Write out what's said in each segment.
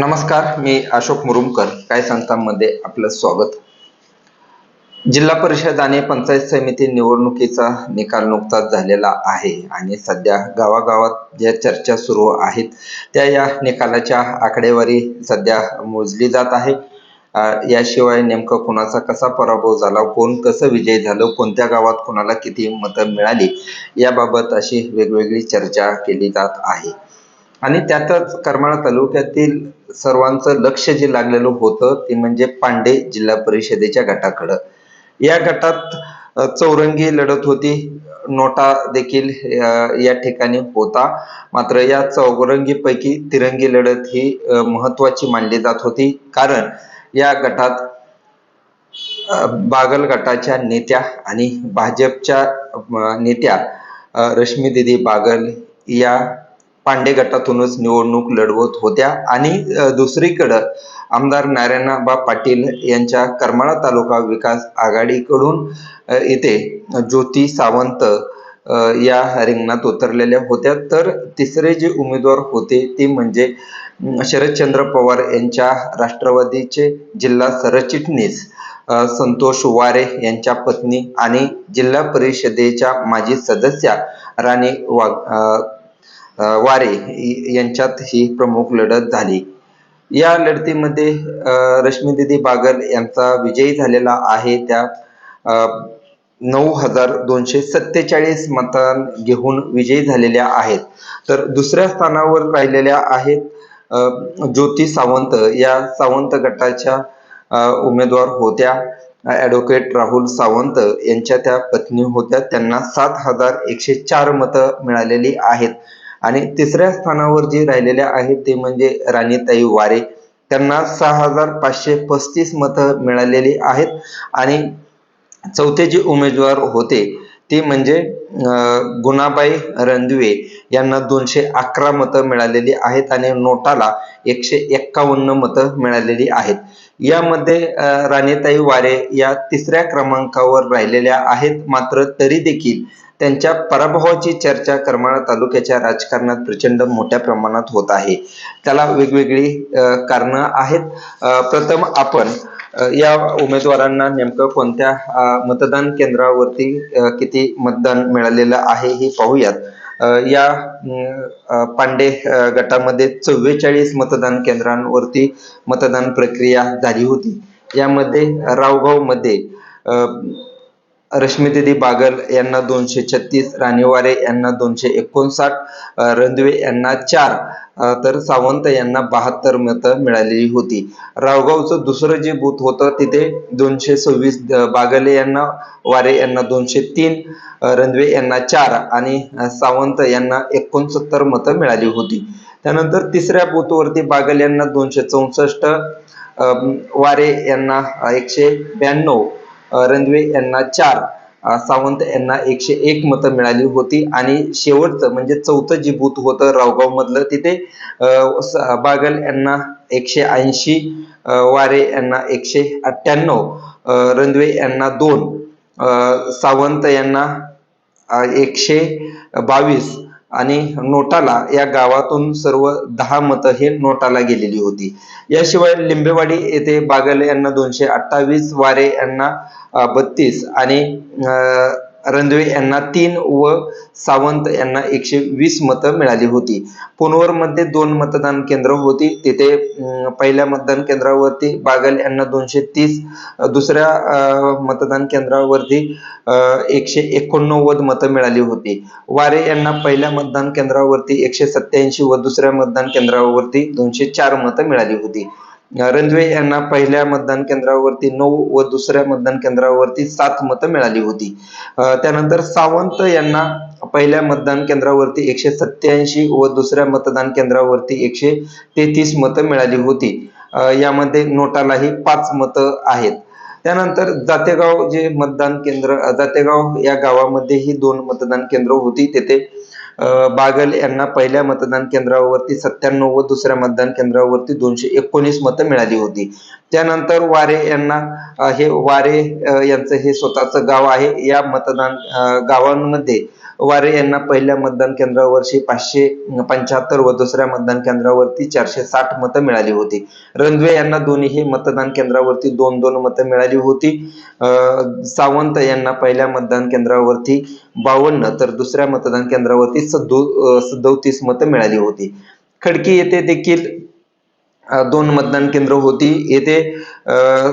नमस्कार मी अशोक मुरुमकर काय संस्थांमध्ये आपलं स्वागत. जिल्हा परिषद आणि पंचायत समिती निवडणुकीचा निकाल नुकताच झालेला आहे आणि सध्या गावागावात ज्या चर्चा सुरू आहेत त्या या निकालाच्या आकडेवारी सध्या मोजली जात आहे. याशिवाय नेमकं कुणाचा कसा पराभव झाला कोण कसं विजय झालं कोणत्या गावात कुणाला किती मतं मिळाली याबाबत अशी वेगवेगळी चर्चा केली जात आहे. आणि त्यातच करमाळा तालुक्यातील सर्वांचं लक्ष जे लागलेलं होतं ते म्हणजे पांडे जिल्हा परिषदेच्या गटाकडं. या गटात चौरंगी लढत होती. नोटा देखील या ठिकाणी होता. मात्र या चौरंगीपैकी तिरंगी लढत ही महत्वाची मानली जात होती. कारण या गटात बागल गटाच्या नेत्या आणि भाजपच्या नेत्या रश्मी दिदी बागल या पांडे गटातूनच निवडणूक लढवत होत्या. आणि दुसरीकडं आमदार नारायणबा पाटील यांच्या करमाळा तालुका विकास आघाडीकडून अ, इथे ज्योती सावंत या रिंगणात उतरलेल्या होत्या. तर तिसरे जे उमेदवार होते ते म्हणजे शरदचंद्र पवार यांच्या राष्ट्रवादीचे जिल्हा सरचिटणीस संतोष वारे यांच्या पत्नी आणि जिल्हा परिषदेच्या माजी सदस्या राणी वाघ वारे यांच्यात ही प्रमुख लढत झाली. या लढतीमध्ये अ, रश्मीदिदी बागल यांचा विजयी झालेला आहे. त्या नऊ हजार दोनशे सत्तेचाळीस मतां घेऊन विजयी झालेल्या आहेत. तर दुसऱ्या स्थानावर राहिलेल्या आहेत ज्योती सावंत. या सावंत गटाच्या उमेदवार होत्या ॲडव्होकेट राहुल सावंत. यांच्या त्या पत्नी होत्या. त्यांना सात हजार एकशे चार मतं मिळालेली आहेत. आणि तिसऱ्या स्थानावर जे राहिलेले आहेत ते म्हणजे राणीताई वारे. त्यांना सहा हजार पाचशे पस्तीस मतं मिळालेली आहेत आणि चौथे जे उमेदवार होते ते म्हणजे अं, गुणाबाई रणदिवे यांना दोनशे अकरा मतं मिळालेली आहेत आणि नोटाला एकशे एक्कावन्न मतं मिळालेली आहेत. यामध्ये राणेताई राणीताई वारे या तिसऱ्या क्रमांकावर राहिलेल्या आहेत. मात्र तरी देखील त्यांच्या पराभवाची चर्चा करमाळा तालुक्याच्या राजकारणात प्रचंड मोठ्या प्रमाणात होत आहे. त्याला वेगवेगळी कारणं आहेत. प्रथम आपण या उमेदवारांना नेमकं कोणत्या मतदान केंद्रावरती किती मतदान मिळालेलं आहे हे पाहूयात. या पांडे गटामध्ये चव्वेचाळीस मतदान केंद्रांवरती मतदान प्रक्रिया झाली होती. यामध्ये रावगावमध्ये रश्मीदिदी बागल यांना दोनशे छत्तीस राणीवारे यांना दोनशे एकोणसाठ रंधवे यांना चार तर सावंत यांना बहात्तर मतं मिळालेली होती. रावगावचं दुसरं जे बूथ होतं तिथे दोनशे सव्वीस बागले यांना वारे यांना दोनशे तीन रणवे यांना चार आणि सावंत यांना एकोणसत्तर मतं मिळाली होती. त्यानंतर तिसऱ्या बूथवरती बागल यांना दोनशे चौसष्ट वारे यांना एकशे ब्याण्णव रणवे यांना चार सावंत यांना एकशे एक मतं मिळाली होती आणि शेवटचं म्हणजे चौथं जे बूथ होतं रावगाव मधलं तिथे स- बागल यांना एकशे ऐंशी वारे यांना एकशे अठ्ठ्याण्णव रणवे यांना दोन सावंत यांना एकशे बावीस आणि नोटाला या गावातून सर्व दहा मतं हे नोटाला गेलेली होती. याशिवाय लिंबेवाडी येथे बागल यांना दोनशे अठ्ठावीस वारे यांना बत्तीस आणि अ, रणदिवे यांना तीन व सावंत यांना एकशे वीस मतं मिळाली होती. पुनवरमध्ये दोन मतदान केंद्र होती. तिथे पहिल्या मतदान केंद्रावरती बागल यांना दोनशे तीस दुसऱ्या मतदान केंद्रावरती एकशे एकोणनव्वद मतं मिळाली होती. वारे यांना पहिल्या मतदान केंद्रावरती एकशे सत्याऐंशी व दुसऱ्या मतदान केंद्रावरती दोनशे चार मतं मिळाली होती. रणवे यांना पहिल्या मतदान केंद्रावरती नऊ व दुसऱ्या मतदान केंद्रावरती सात मतं मिळाली होती. त्यानंतर सावंत यांना पहिल्या मतदान केंद्रावरती एकशे सत्याऐंशी व दुसऱ्या मतदान केंद्रावरती एकशे तेहतीस मतं मिळाली होती. यामध्ये नोटालाही पाच मतं आहेत. त्यानंतर जातेगाव जे मतदान केंद्र जातेगाव या गावामध्ये ही दोन मतदान केंद्र होती. तेथे बागल यांना पहिल्या मतदान केंद्रावरती सत्त्याण्णव व दुसऱ्या मतदान केंद्रावरती दोनशे एकोणीस मतं मिळाली होती. त्यानंतर वारे यांना हे वारे यांचं हे स्वतःचं गाव आहे. या मतदान गावांमध्ये वारे यांना पहिल्या मतदान केंद्रावरची पाचशे पंच्याहत्तर व दुसऱ्या मतदान केंद्रावरती चारशे साठ मतं मिळाली होती. रणवे यांना दोन्ही मतदान केंद्रावरती दोन दोन मतं मिळाली होती. अं, सावंत यांना पहिल्या मतदान केंद्रावरती बावन्न तर दुसऱ्या मतदान केंद्रावरती सदो सदोतीस मतं मिळाली होती. खडकी येथे देखील दोन मतदान केंद्र होती. येथे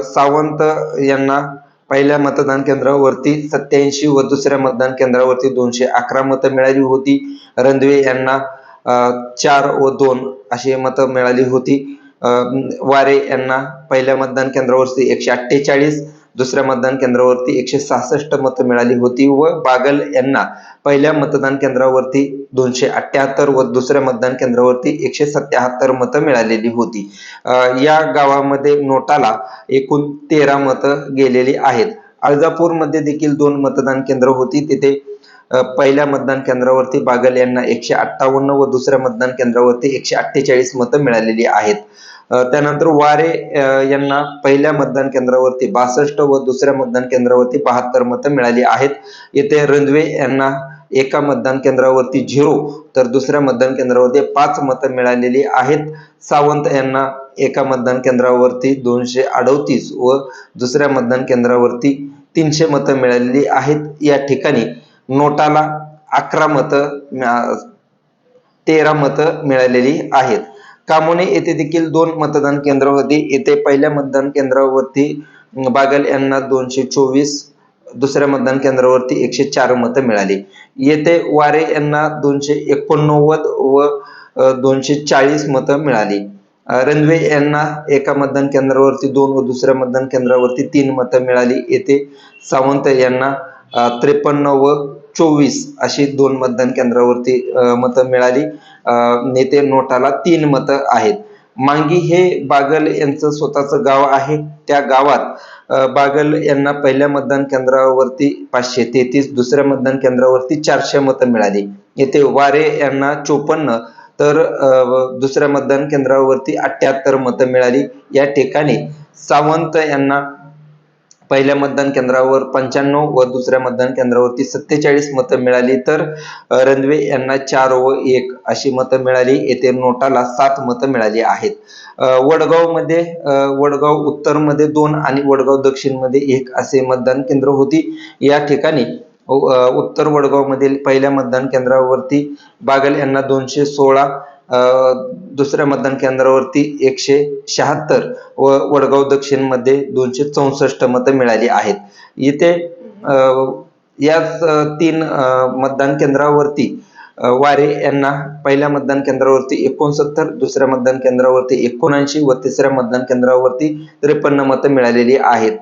सावंत यांना पहिल्या मतदान केंद्रावरती सत्याऐंशी व दुसऱ्या मतदान केंद्रावरती दोनशे अकरा मतं मिळाली होती. रणदिवे यांना चार व दोन अशी मतं मिळाली होती. वारे यांना पहिल्या मतदान केंद्रावरती एकशे अठ्ठेचाळीस दुसऱ्या मतदान केंद्रावरती एकशे सहासष्ट मतं मिळाली होती व बागल यांना पहिल्या मतदान केंद्रावरती दोनशे अठ्ठ्याहत्तर व दुसऱ्या मतदान केंद्रावरती एकशे सत्याहत्तर मतं मिळालेली होती. या गावामध्ये नोटाला एकूण तेरा मतं गेलेली आहेत. अळजापूरमध्ये देखील दोन मतदान केंद्र होती. तिथे पहिल्या मतदान केंद्रावरती बागल यांना एकशे अठ्ठावन्न व दुसऱ्या मतदान केंद्रावरती एकशे अठ्ठेचाळीस मतं मिळालेली आहेत. त्यानंतर वारे यांना पहिल्या मतदान केंद्रावरती बासष्ट व दुसऱ्या मतदान केंद्रावरती बहात्तर मतं मिळाली आहेत. येथे रंजवे यांना एका मतदान केंद्रावरती झिरो तर दुसऱ्या मतदान केंद्रावरती पाच मतं मिळालेली आहेत. सावंत यांना एका मतदान केंद्रावरती दोनशे अडोतीस व दुसऱ्या मतदान केंद्रावरती तीनशे मतं मिळालेली आहेत. या ठिकाणी नोटाला अकरा मतं तेरा मतं मिळालेली आहेत. कामोने येथे देखील दोन मतदान केंद्र होती. येथे पहिल्या मतदान केंद्रावरती बागल यांना दोनशे चोवीस दुसऱ्या मतदान केंद्रावरती एकशे चार मतं मिळाली. येथे वारे यांना दोनशे एकोणनव्वद व दोनशे चाळीस मतं मिळाली. रणवे यांना एका मतदान केंद्रावरती दोन व दुसऱ्या मतदान केंद्रावरती तीन मतं मिळाली. येथे सावंत यांना त्रेपन्न व चोवीस अशी दोन मतदान केंद्रावरती मतं मिळाली. नेते नोटाला तीन मतं आहेत. मांगी हे बागल यांचं स्वतःचं गाव आहे. त्या गावात बागल यांना पहिल्या मतदान केंद्रावरती पाचशे तेहतीस दुसऱ्या मतदान केंद्रावरती चारशे मतं मिळाली. येथे वारे यांना चोपन्न तर दुसऱ्या मतदान केंद्रावरती अठ्ठ्याहत्तर मतं मिळाली. या ठिकाणी सावंत यांना पहिल्या मतदान केंद्रावर पंच्याण्णव व दुसऱ्या मतदान केंद्रावरती सत्तेचाळीस मतं मिळाली तर रणवे यांना चार व एक अशी मतं मिळाली. येथे नोटाला सात मतं मिळाली आहेत. वडगावमध्ये वडगाव उत्तरमध्ये दोन आणि वडगाव दक्षिणमध्ये एक असे मतदान केंद्र होती. या ठिकाणी उत्तर वडगावमधील पहिल्या मतदान केंद्रावरती बागल यांना दोनशे सोळा दुसऱ्या मतदान केंद्रावरती एकशे शहात्तर व वडगाव दक्षिणमध्ये दोनशे चौसष्ट मतं मिळाली आहेत. इथे याच तीन मतदान केंद्रावरती वारे यांना पहिल्या मतदान केंद्रावरती एकोणसत्तर दुसऱ्या मतदान केंद्रावरती एकोणऐंशी व तिसऱ्या मतदान केंद्रावरती त्रेपन्न मतं मिळालेली आहेत.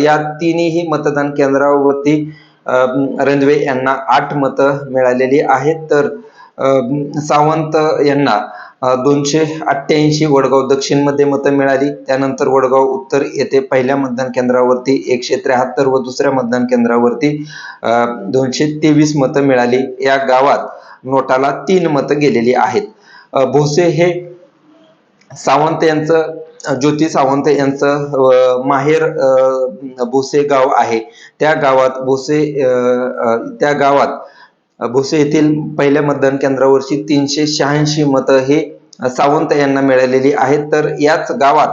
या तिन्ही मतदान केंद्रावरती अ, यांना आठ मतं मिळालेली आहेत. तर सावंत यांना दोनशे अठ्ठ्याऐंशी वडगाव दक्षिणमध्ये मतं मिळाली. त्यानंतर वडगाव उत्तर येथे पहिल्या मतदान केंद्रावरती एकशे त्र्याहत्तर व दुसऱ्या मतदान केंद्रावरती दोनशे तेवीस मतं मिळाली. या गावात नोटाला तीन मतं गेलेली आहेत. भोसे हे सावंत यांचं ज्योती सावंत यांचं माहेर भोसे गाव आहे. त्या गावात भोसे त्या गावात भोसे येथील पहिल्या मतदान केंद्रावरची तीनशे शहाऐंशी मतं हे सावंत यांना मिळालेली आहेत. तर याच गावात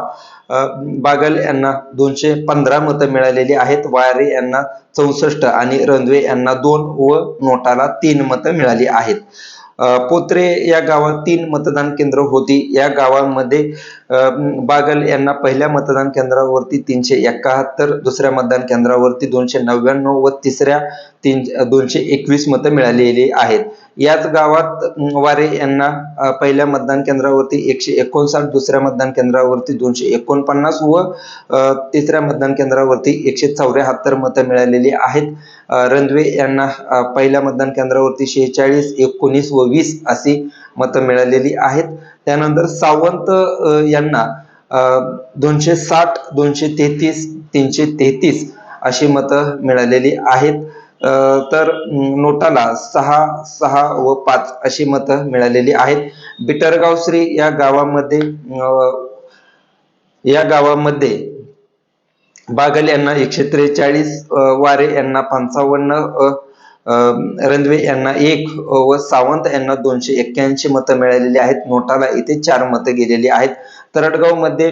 बागल यांना दोनशे पंधरा मतं मिळालेली आहेत. वारे यांना चौसष्ट आणि रणवे यांना दोन व नोटाला तीन मतं मिळाली आहेत. पोत्रे या गावात तीन मतदान केंद्र होती. या गावामध्ये बागल यांना पहिल्या मतदान केंद्रावरती तीनशे एकाहत्तर दुसऱ्या मतदान केंद्रावरती दोनशे नव्याण्णव व तिसऱ्या तीन दोनशे एकवीस मतं मिळालेली आहेत. याच गावात वारे यांना पहिल्या मतदान केंद्रावरती एकशे एकोणसाठ दुसऱ्या मतदान केंद्रावरती दोनशे एकोणपन्नास व तिसऱ्या मतदान केंद्रावरती एकशे चौऱ्याहत्तर मतं मिळालेली आहेत. रणवे यांना पहिल्या मतदान केंद्रावरती शेहेचाळीस एकोणीस व वीस अशी मतं मिळालेली आहेत. त्यानंतर सावंत यांना दोनशे साठ दोनशे तेहतीस तीनशे तेहतीस अशी मतं मिळालेली आहेत. तर नोटाला सहा सहा व पाच अशी मतं मिळालेली आहेत. बिटरगाव श्री या गावामध्ये या गावामध्ये बागल यांना एकशे त्रेचाळीस वारे यांना पंचावन्न रणवे यांना एक व सावंत यांना दोनशे एक्क्याऐंशी मतं मिळालेली आहेत. नोटाला इथे चार मतं गेलेली आहेत. तरडगावमध्ये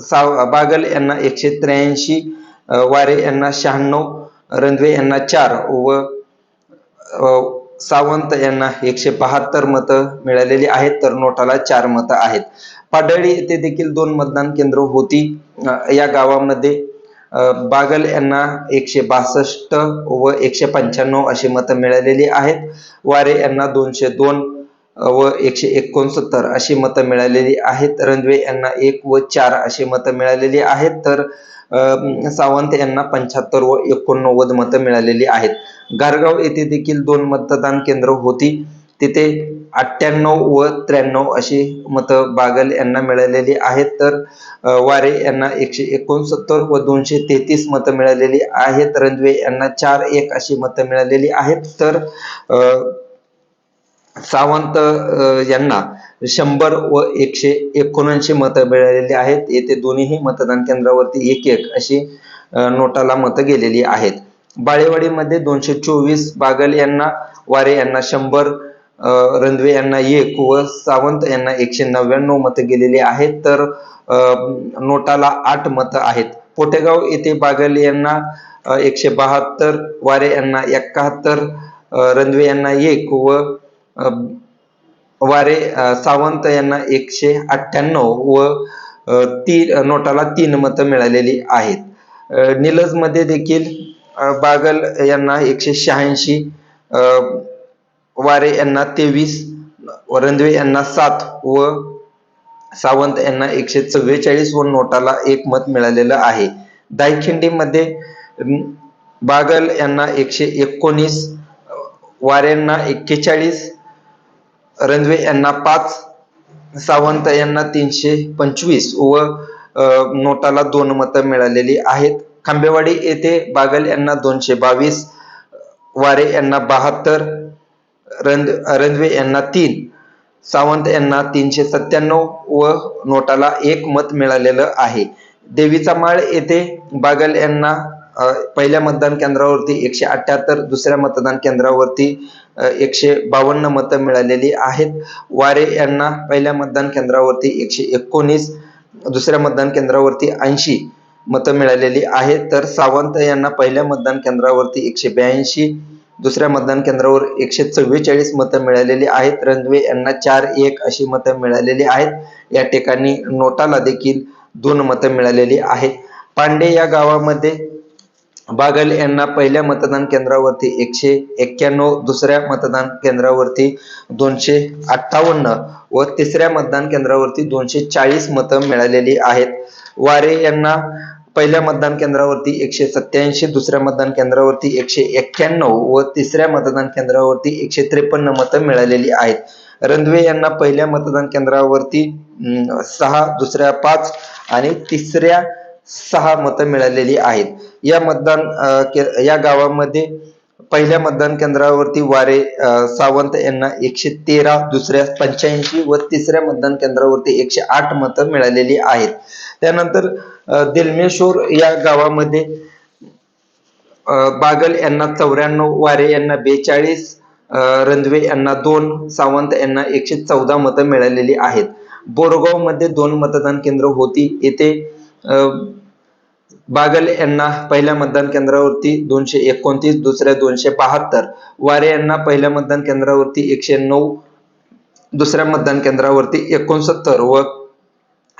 साव बागल यांना एकशे त्र्याऐंशी वारे यांना शहाण्णव रणवे यांना चार व सावंत यांना एकशे बहात्तर मतं मिळालेली आहेत. तर नोटाला चार मतं आहेत. पाडळी येथे देखील दोन मतदान केंद्र होती. या गावामध्ये बागल यांना एकशे बासष्ट व एकशे पंच्याण्णव अशी मतं मिळालेली आहेत. वारे यांना दोनशे दोन व एकशे एकोणसत्तर अशी मतं मिळालेली आहेत. रणवे यांना एक व चार अशी मतं मिळालेली आहेत. तर सावंत यांना पंच्याहत्तर व एकोणनव्वद मतं मिळालेली आहेत. गारगाव येथे देखील दोन मतदान केंद्र होती. तिथे अठ्ठ्याण्णव व त्र्याण्णव अशी मतं बागल यांना मिळालेली आहेत. तर वारे यांना एकशे एकोणसत्तर व दोनशे तेहतीस मतं मिळालेली आहेत. रंजवे यांना चार एक अशी मतं मिळालेली आहेत. तर अं, सावंत यांना शंभर व एकशे एकोणऐंशी मतं मिळालेली आहेत. येथे दोन्हीही मतदान केंद्रावरती एक एक अशी नोटाला मतं गेलेली आहेत. बाळेवाडीमध्ये दोनशे चोवीस बागल यांना वारे यांना शंभर अं, यांना एक व सावंत यांना एकशे नव्याण्णव मतं गेलेली आहेत तर अं, नोटाला आठ मतं आहेत. पोटेगाव येथे बागल यांना एकशे बहात्तर वारे यांना एकाहत्तर रणवे यांना एक व वारे सावंत यांना एकशे अठ्ठ्याण्णव व ती नोटाला तीन मतं मिळालेली आहेत. निलजमध्ये देखील बागल यांना एकशे शहाऐंशी अं, वारे यांना तेवीस वरंदवे यांना सात व सावंत यांना एकशे चव्वेचाळीस व नोटाला एक मत मिळालेलं आहे. दायखिंडीमध्ये बागल यांना एकशे एकोणीस वाऱ्यांना एक्केचाळीस रणवे यांना पाच सावंत यांना तीनशे पंचवीस व नोटाला दोन मतं मिळालेली आहेत. खांबेवाडी येथे बागल यांना दोनशे बावीस वारे यांना बहात्तर रंद रंधवे यांना तीन सावंत यांना तीनशे सत्त्याण्णव व नोटाला एक मत मिळालेलं आहे. देवीचा माळ येथे बागल यांना पहिल्या मतदान केंद्रावरती एकशे अठ्याहत्तर दुसऱ्या मतदान केंद्रावरती एकशे बावन्न मतं मिळालेली आहेत. वारे यांना पहिल्या मतदान केंद्रावरती एकशे एकोणीस दुसऱ्या मतदान केंद्रावरती ऐंशी मतं मिळालेली आहेत. तर सावंत यांना पहिल्या मतदान केंद्रावरती एकशे ब्याऐंशी दुसऱ्या मतदान केंद्रावर एकशे चव्वेचाळीस मतं मिळालेली आहेत. रणवे यांना चार एक अशी मतं मिळालेली आहेत. या ठिकाणी नोटाला देखील दोन मतं मिळालेली आहेत. पांडे या गावामध्ये बागल यांना पहिल्या मतदान केंद्रावरती एकशे एक्क्याण्णव दुसऱ्या मतदान केंद्रावरती दोनशे अठ्ठावन्न व तिसऱ्या मतदान केंद्रावरती दोनशे चाळीस मतं मिळालेली आहेत. वारे यांना पहिल्या मतदान केंद्रावरती एकशे सत्याऐंशी दुसऱ्या मतदान केंद्रावरती एकशे एक्क्याण्णव व तिसऱ्या मतदान केंद्रावरती एकशे त्रेपन्न मतं मिळालेली आहेत. रणवे यांना पहिल्या मतदान केंद्रावरती सहा दुसऱ्या पाच आणि तिसऱ्या सहा मतं मिळालेली आहेत. या मतदान या गावामध्ये पहिल्या मतदान केंद्रावरती वारे सावंत यांना एकशे तेरा दुसऱ्या पंच्याऐंशी व तिसऱ्या मतदान केंद्रावरती एकशे आठ मतं मिळालेली आहेत. त्यानंतर दिलमेशोर दिलमेश्वर या गावामध्ये बागल यांना चौऱ्याण्णव वारे यांना बेचाळीस रंधवे यांना दोन सावंत यांना एकशे चौदा मतं मिळालेली आहेत. बोरगावमध्ये दोन मतदान केंद्र होती. येथे बागल यांना पहिल्या मतदान केंद्रावरती दोनशे एकोणतीस दुसऱ्या दोनशे बहात्तर वारे यांना पहिल्या मतदान केंद्रावरती एकशे नऊ दुसऱ्या मतदान केंद्रावरती एकोणसत्तर व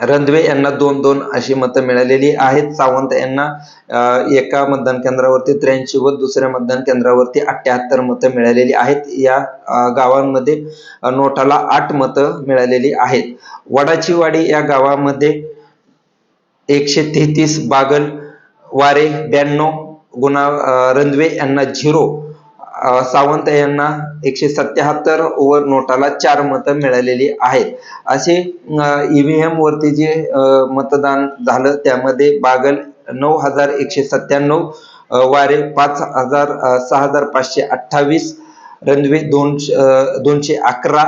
रंधवे यांना दोन दोन अशी मतं मिळालेली आहेत. सावंत यांना एका मतदान केंद्रावरती त्र्याऐंशी व दुसऱ्या मतदान केंद्रावरती अठ्याहत्तर मतं मिळालेली आहेत. या गावांमध्ये नोटाला आठ मतं मिळालेली आहेत. वडाचीवाडी या गावामध्ये एकशे तेहतीस बागल वारे ब्याण्णव गुणा रंधवे यांना झिरो सावंत यांना एकशे सत्याहत्तर ओव्हर नोटाला चार मतं मिळालेली आहेत. असे ईव्हीएम वरती जे मतदान झालं त्यामध्ये बागल नऊ हजार एकशे सत्त्याण्णव वारे पाच हजार सहा हजार पाचशे अठ्ठावीस रणवे दोनशे दोनशे अकरा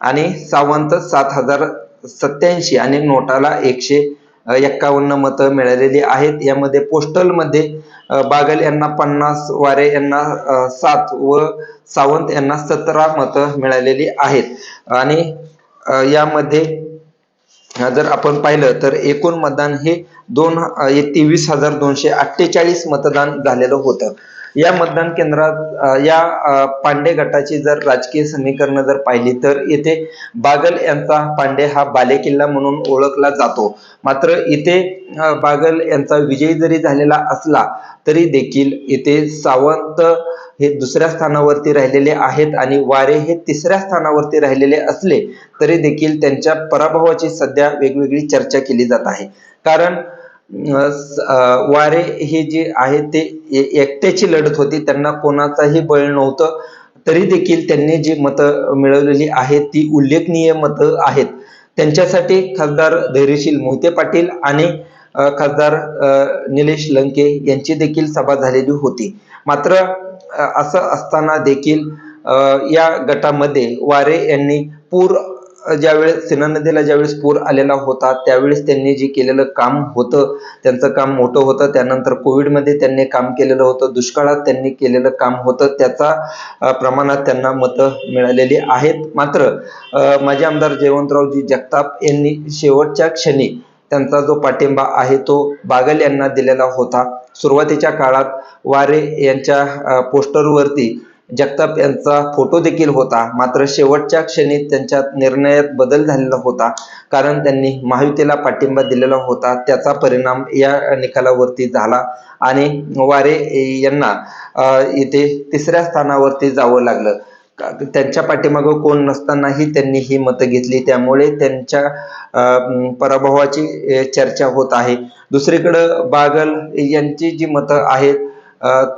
आणि सावंत सात हजार सत्याऐंशी आणि नोटाला एकशे एक्कावन्न मतं मिळालेली आहेत. यामध्ये पोस्टलमध्ये मध्ये बागल यांना पन्नास वारे यांना सात व सावंत यांना सतरा मतं मिळालेली आहेत. आणि यामध्ये जर आपण पाहिलं तर एकूण मतदान हे दोन तेवीस हजार दोनशे अठ्ठेचाळीस मतदान झालेलं होतं. या मतदान केंद्रात या पांडे गटाची जर राजकीय समीकरणं जर पाहिली तर येथे बागल यांचा पांडे हा बालेकिल्ला म्हणून ओळखला जातो. मात्र इथे बागल यांचा विजय जरी झालेला असला तरी देखील इथे सावंत हे दुसऱ्या स्थानावरती राहिलेले आहेत आणि वारे हे तिसऱ्या स्थानावरती राहिलेले असले तरी देखील त्यांच्या पराभवाची सध्या वेगवेगळी चर्चा केली जात आहे. कारण वारे हे जे आहे ते एकट्याची लढत होती. त्यांना कोणाचाही बळ नव्हतं. तरी देखील त्यांनी जी मतं मिळवलेली आहेत ती उल्लेखनीय मतं आहेत. त्यांच्यासाठी खासदार धैर्यशील मोहिते पाटील आणि खासदार निलेश लंके यांची देखील सभा झालेली होती. मात्र असं असताना देखील या गटामध्ये वारे यांनी पूर ज्यावेळेस सिन्हा नदीला ज्यावेळेस पूर आलेला होता त्यावेळेस त्यांनी जे केलेलं काम होतं त्यांचं काम मोठं होतं. त्यानंतर कोविडमध्ये त्यांनी काम केलेलं होतं. दुष्काळात त्यांनी केलेलं काम होतं. त्याचा प्रमाणात त्यांना मतं मिळालेली आहेत. मात्र माजी आमदार जयवंतरावजी जगताप यांनी शेवटच्या क्षणी त्यांचा जो पाठिंबा आहे तो बागल यांना दिलेला होता. सुरुवातीच्या काळात वारे यांच्या पोस्टरवरती जगताप यांचा फोटो देखील होता. मात्र शेवटच्या क्षणी त्यांच्या निर्णयात बदल झालेला होता. कारण त्यांनी महायुतीला पाठिंबा दिलेला होता. त्याचा परिणाम या निकालावरती झाला आणि वारे यांना इथे तिसऱ्या स्थानावरती जावं लागलं. त्यांच्या पाठीमागं कोण नसतानाही त्यांनी ही मतं घेतली. त्यामुळे त्यांच्या पराभवाची चर्चा होत आहे. दुसरीकडं बागल यांची जी मतं आहेत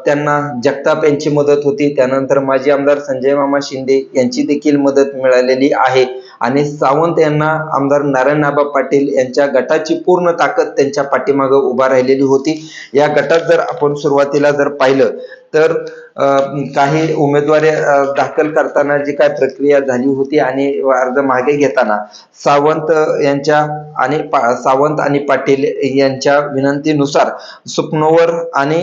त्यांना जगताप यांची मदत होती. त्यानंतर माजी आमदार संजय मामा शिंदे यांची देखील मदत मिळालेली आहे. आणि सावंत यांना आमदार नारायणआबा पाटील यांच्या गटाची पूर्ण ताकद त्यांच्या पाठीमागं उभा राहिलेली होती. या गटात जर आपण सुरुवातीला जर पाहिलं तर काही उमेदवारी दाखल करताना जी काय प्रक्रिया झाली होती आणि अर्ज मागे घेताना सावंत यांच्या आणि सावंत आणि पाटील यांच्या विनंतीनुसार सुपनोवर आणि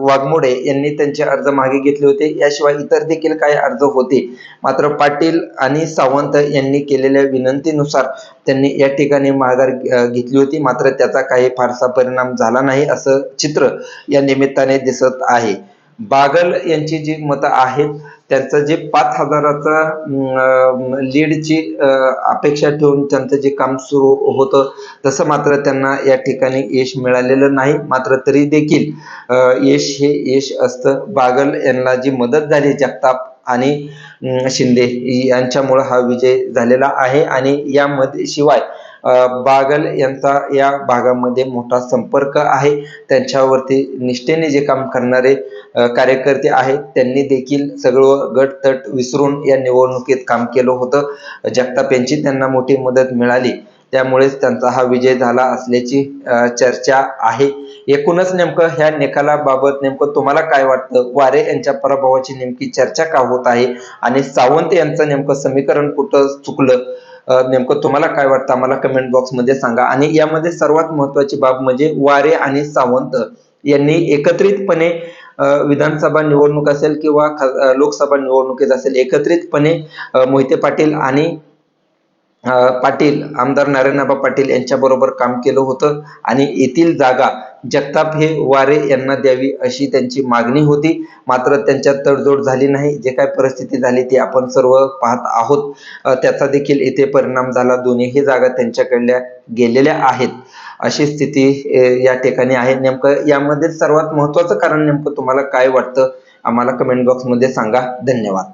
वाघमोडे यांनी त्यांचे अर्ज मागे घेतले होते. याशिवाय इतर देखील काही अर्ज होते. मात्र पाटील आणि सावंत यांनी केलेल्या विनंतीनुसार त्यांनी या ठिकाणी माघार घेतली होती. मात्र त्याचा काही फारसा परिणाम झाला नाही असं चित्र या निमित्ताने दिसत आहे. बागल यांची जी मतं आहेत त्यांचं जे पाच हजाराचा लीडची अपेक्षा ठेवून त्यांचं जे काम सुरू होतं तसं मात्र त्यांना या ठिकाणी यश मिळालेलं नाही. मात्र तरी देखील यश हे यश असतं. बागल यांना जी मदत झाली जगताप आणि शिंदे यांच्यामुळं हा विजय झालेला आहे. आणि यामध्ये शिवाय बागल यांचा या भागामध्ये मोठा संपर्क आहे. त्यांच्यावरती निष्ठेने जे काम करणारे कार्यकर्ते आहेत त्यांनी देखील सगळं गट तट विसरून या निवडणुकीत काम केलं होतं. जगताप यांची त्यांना मोठी मदत मिळाली. त्यामुळेच त्यांचा हा विजय झाला असल्याची चर्चा आहे. एकूणच नेमकं ह्या निकालाबाबत नेमकं तुम्हाला काय वाटतं? वारे यांच्या पराभवाची नेमकी चर्चा का होत आहे? आणि सावंत यांचं नेमकं समीकरण कुठं चुकलं? नेमकं तुम्हाला काय वाटतं? आम्हाला कमेंट बॉक्समध्ये सांगा. आणि यामध्ये सर्वात महत्वाची बाब म्हणजे वारे आणि सावंत यांनी एकत्रितपणे विधानसभा निवडणूक असेल किंवा लोकसभा निवडणुकीत असेल एकत्रितपणे मोहिते पाटील आणि पाटील आमदार नारायणआबा पाटील यांच्याबरोबर काम केलं होतं आणि येथील जागा जगताप हे वारे यांना द्यावी अशी त्यांची मागणी होती. मात्र त्यांच्यात तडजोड झाली नाही. जे काय परिस्थिती झाली ती आपण सर्व पाहत आहोत. त्याचा देखील येथे परिणाम झाला. दोन्हीही जागा त्यांच्याकडल्या गेलेल्या आहेत. अशी स्थिती या ठिकाणी आहे. नेमकं यामध्ये सर्वात महत्त्वाचं कारण नेमकं तुम्हाला काय वाटतं? आम्हाला कमेंट बॉक्समध्ये सांगा. धन्यवाद.